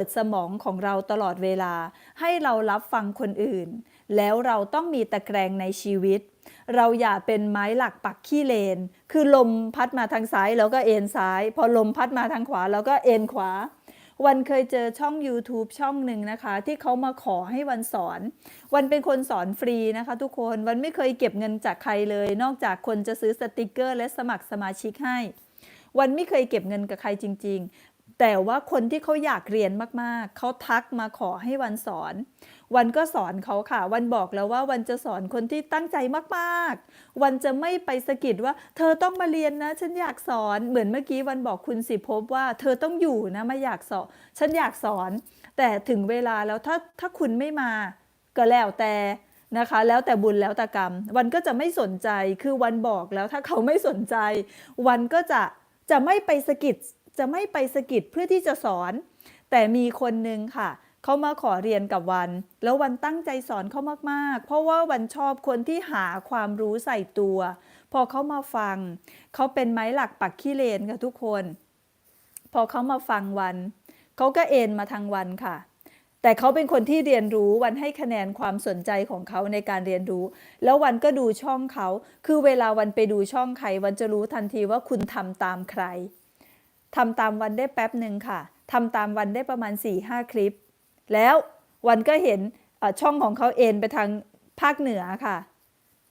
ิดสมองของเราตลอดเวลา ให้เรารับฟังคนอื่น แล้วเราต้องมีตะแกรงในชีวิต เราอย่าเป็นไม้หลักปักขี้เลน คือลมพัดมาทางซ้ายแล้วก็เอ็นซ้าย พอลมพัดมาทางขวาแล้วก็เอ็นขวา วันเคยเจอช่อง YouTube ช่องหนึ่งนะคะ ที่เขามาขอให้วันสอน วันเป็นคนสอนฟรีนะคะทุกคนวันไม่เคยเก็บเงินจากใครเลย นอกจากคนจะซื้อสติกเกอร์ และสมัครสมาชิกให้วันไม่เคยเก็บเงินกับใครจริง แต่ว่าคนที่เขาอยากเรียนมากๆ เขาทักมาขอให้วันสอน วันก็สอนเขาค่ะ วันบอกแล้วว่าวันจะสอนคนที่ตั้งใจมากๆ วันจะไม่ไปสะกิดว่า เธอต้องมาเรียนนะ ฉันอยากสอน เหมือนเมื่อกี้วันบอกคุณสิภพว่า เธอต้องอยู่นะมาอยากสอน ฉันอยากสอน แต่ถึงเวลาแล้วถ้าถ้าคุณไม่มา ก็แล้วแต่นะคะแล้วแต่บุญแล้วแต่กรรม วันก็จะไม่สนใจคือวันบอกแล้วถ้าเขาไม่สนใจ วันก็จะจะไม่ไปสะกิด จะไม่ไปสะกิดเพื่อที่จะสอน แต่มีคนหนึ่งค่ะเขามาขอเรียนกับวัน แล้ววันตั้งใจสอนเขามากๆ เพราะว่าวันชอบคนที่หาความรู้ใส่ตัว พอเขามาฟัง เขาเป็นไม้หลักปักขี้เลนค่ะทุกคน พอเขามาฟังวัน เขาก็เอ็นมาทางวันค่ะ แต่เขาเป็นคนที่เรียนรู้วันให้คะแนนความสนใจของเขาในการเรียนรู้ แล้ววันก็ดูช่องเขา คือเวลาวันไปดูช่องใครวันจะรู้ทันทีว่าคุณทำตามใคร ทำตามวันได้แป๊บหนึ่งค่ะทำตามวันได้ประมาณ4ี่ห้าคลิป แล้ววันก็เห็นช่องของเขาเอ็นไปทางภาคเหนือค่ะ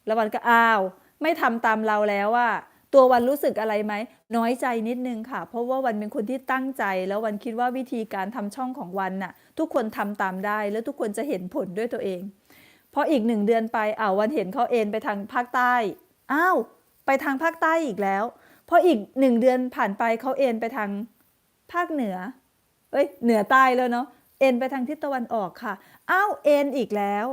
แล้ววันก็อ้าว ไม่ทำตามเราแล้วว่าตัววันรู้สึกอะไรไหม น้อยใจนิดนึงค่ะ เพราะว่าวันเป็นคนที่ตั้งใจ แล้ววันคิดว่าวิธีการทำช่องของวันน่ะ ทุกคนทำตามได้ แล้วทุกคนจะเห็นผลด้วยตัวเองพออีกหนึ่งเดือนไปอ้าววันเห็นเขาเอ็นไปทางภาคใต้อ้าวไปทางภาคใต้อีกแล้ว พออีกหนึ่งเดือนผ่านไปเขาเอ็นไปทางภาคเหนือ เอ้ย เหนือใต้แล้วเนาะ เอ็นไปทางทิศตะวันออกค่ะ อ้าวเอ็นอีกแล้ว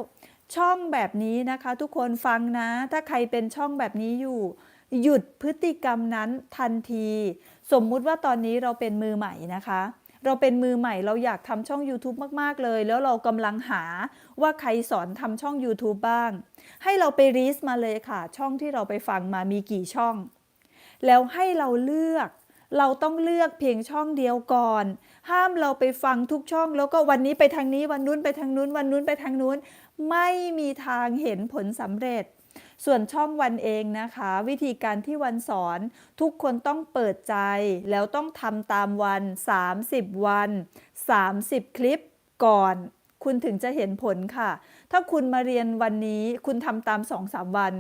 ช่องแบบนี้นะคะ ทุกคนฟังนะ ถ้าใครเป็นช่องแบบนี้อยู่ หยุดพฤติกรรมนั้นทันที สมมุติว่าตอนนี้เราเป็นมือใหม่นะคะ เราเป็นมือใหม่เราอยากทำช่อง YouTube มาก ๆ เลย แล้วเรากำลังหาว่าใครสอนทำช่อง YouTube บ้าง ให้เราไปรีสมาเลยค่ะ ช่องที่เราไปฟังมามีกี่ช่อง แล้วให้เราเลือก เราต้องเลือกเพียงช่องเดียวก่อน ห้ามเราไปฟังทุกช่อง แล้วก็วันนี้ไปทางนี้วันนู้นไปทางนู้น วันนู้นไปทางนู้น ไม่มีทางเห็นผลสำเร็จส่วนช่องวันเองนะคะ วิธีการที่วันสอน ทุกคนต้องเปิดใจ แล้วต้องทำตามวัน 30 วัน 30 คลิปก่อน คุณถึงจะเห็นผลค่ะ ถ้าคุณมาเรียนวันนี้คุณทำตาม 2-3 วัน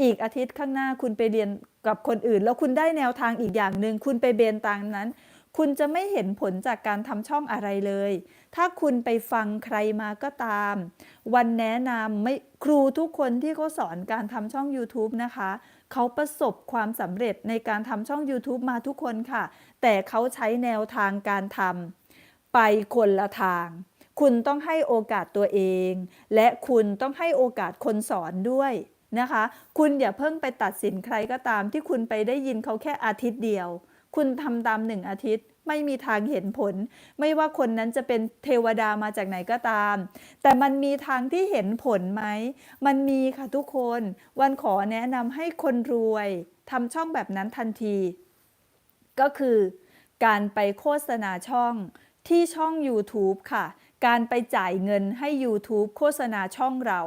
อีกอาทิตย์ข้างหน้าคุณไปเรียนกับคนอื่น แล้วคุณได้แนวทางอีกอย่างหนึ่งคุณไปเบนตามนั้น คุณจะไม่เห็นผลจากการทำช่องอะไรเลย ถ้าคุณไปฟังใครมาก็ตาม วันแนะนำไม่ครูทุกคนที่เขาสอนการทำช่อง YouTube นะคะเขาประสบความสำเร็จในการทำช่อง YouTube มาทุกคนค่ะ แต่เขาใช้แนวทางการทำไปคนละทาง คุณต้องให้โอกาสตัวเอง และคุณต้องให้โอกาสคนสอนด้วย นะคะ คุณอย่าเพิ่งไปตัดสินใครก็ตามที่คุณไปได้ยินเขาแค่อาทิตย์เดียว คุณทำตามหนึ่งอาทิตย์ไม่มีทางเห็นผล ไม่ว่าคนนั้นจะเป็นเทวดามาจากไหนก็ตาม แต่มันมีทางที่เห็นผลไหม มันมีค่ะทุกคน วันขอแนะนำให้คนรวยทำช่องแบบนั้นทันที ก็คือการไปโฆษณาช่องที่ช่อง YouTube ค่ะ การไปจ่ายเงินให้ YouTube โฆษณาช่องเรา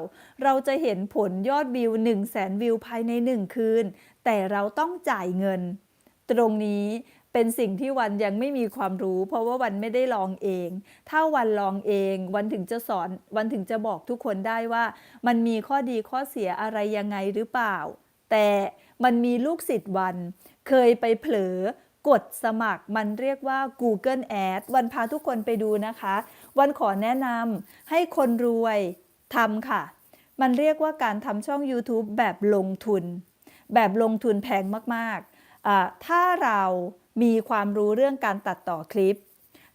เราจะเห็นผลยอดวิว 1 0 0 0 0แสนวิวภายใน 1 คืน แต่เราต้องจ่ายเงิน ตรงนี้เป็นสิ่งที่วันยังไม่มีความรู้ เพราะว่าวันไม่ได้ลองเอง ถ้าวันลองเองวันถึงจะสอนวันถึงจะบอกทุกคนได้ว่า มันมีข้อดีข้อเสียอะไรยังไงหรือเปล่า แต่มันมีลูกศิษย์วัน เคยไปเผลอกดสมัครมันเรียกว่า Google Ad วันพาทุกคนไปดูนะคะ วันขอแนะนำให้คนรวยทำค่ะ มันเรียกว่าการทำช่อง YouTube แบบลงทุน แบบลงทุนแพงมากๆ ถ้าเรามีความรู้เรื่องการตัดต่อคลิป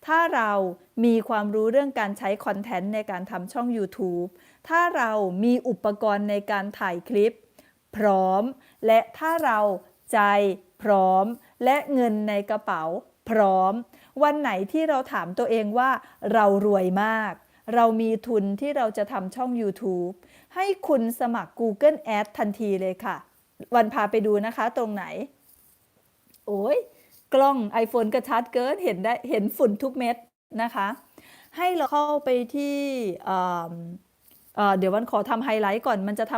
ถ้าเรามีความรู้เรื่องการใช้คอนเทนต์ในการทำช่อง YouTube ถ้าเรามีอุปกรณ์ในการถ่ายคลิป พร้อม และถ้าเราใจพร้อม และเงินในกระเป๋า พร้อม วันไหนที่เราถามตัวเองว่าเรารวยมาก เรามีทุนที่เราจะทำช่อง YouTube ให้คุณสมัคร Google Ad ทันทีเลยค่ะ วันพาไปดูนะคะตรงไหน โอ้ยกล้อง iPhone กระชัดเกินเห็นได้เห็นฝุ่นทุกเม็ดนะคะ ให้เราเข้าไปที่เเเดี๋ยววันขอทำไฮไลท์ก่อนมันจะทำ